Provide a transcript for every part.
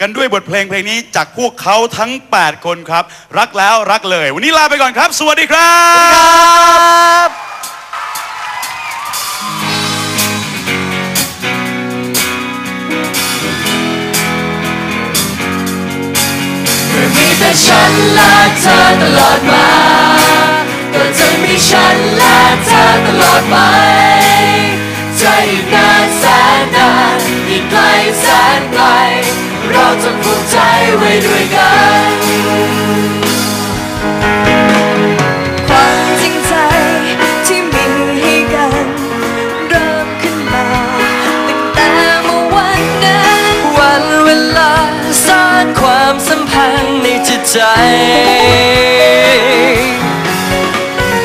กันด้วยบทเพลงเพลงนี้จากพวกเขาทั้ง 8 คนครับ รักแล้วรักเลย วันนี้ลาไปก่อนครับ สวัสดีครับมีแต่ฉันและเธอตลอดมาก็จะมีฉันและเธอตลอดไปจะอีกนานแสนนานอีกไกลแสนไกล ในจิตใจ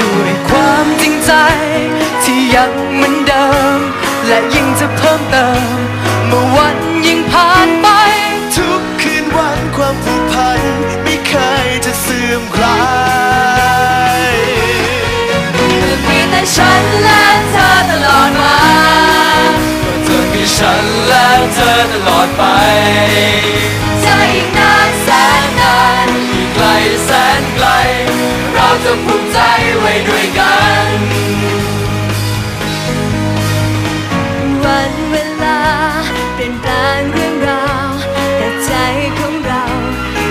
ด้วยความจริงใจ ที่ยังเหมือนเดิม และยิ่งจะเพิ่มเติม เมื่อวันยิ่งผ่านไป ทุกคืนวันความผูกพัน ไม่เคยจะเสื่อมคลายมีแต่ฉันและเธอตลอดมาก็จะมีฉันและเธอตลอดไป นไกล เราจะภูมิใจไว้ด้วยกัน วันเวลาเปลี่ยนแปลงเรื่องราว แต่ใจของเรา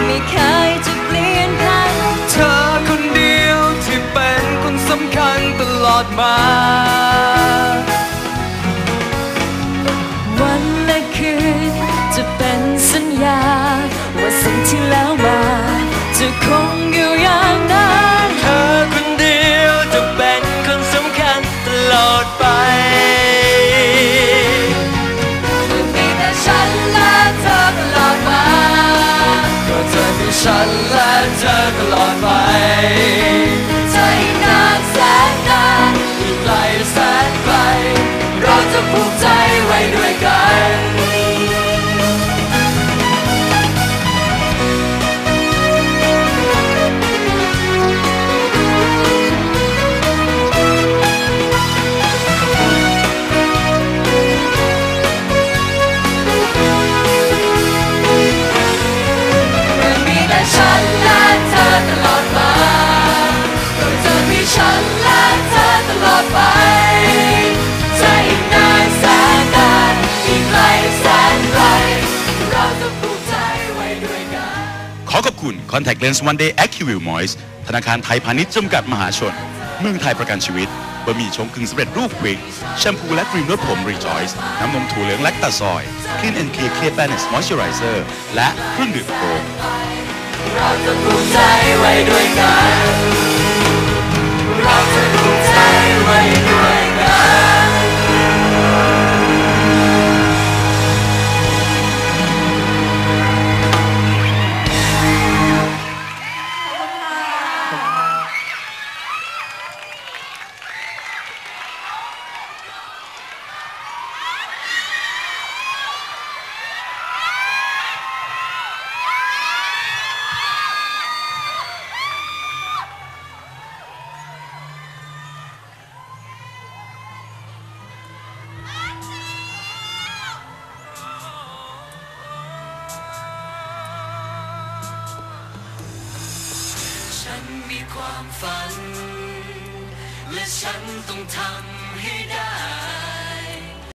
ไม่เคยจะเปลี่ยนแปลงเธอคนเดียวที่เป็นคนสำคัญตลอดมา เร ขอขอบคุณ Contact Lens One Day Acuvue Moist ธนาคารไทยพาณิชย์จำกัดมหาชน เมืองไทยประกันชีวิตบะหมี่ชงกึ่งสำเร็จรูปควิกแชมพูและครีมนวดผม Rejoice น้ำนมถั่วเหลืองแลคตาซอย Clean and Clear Clear Balance Moisturizer และเครื่องดื่มโค้กเราจะภูมิใจไว้ด้วยกัน ฉันมีความฝัน และฉันต้องทำให้ได้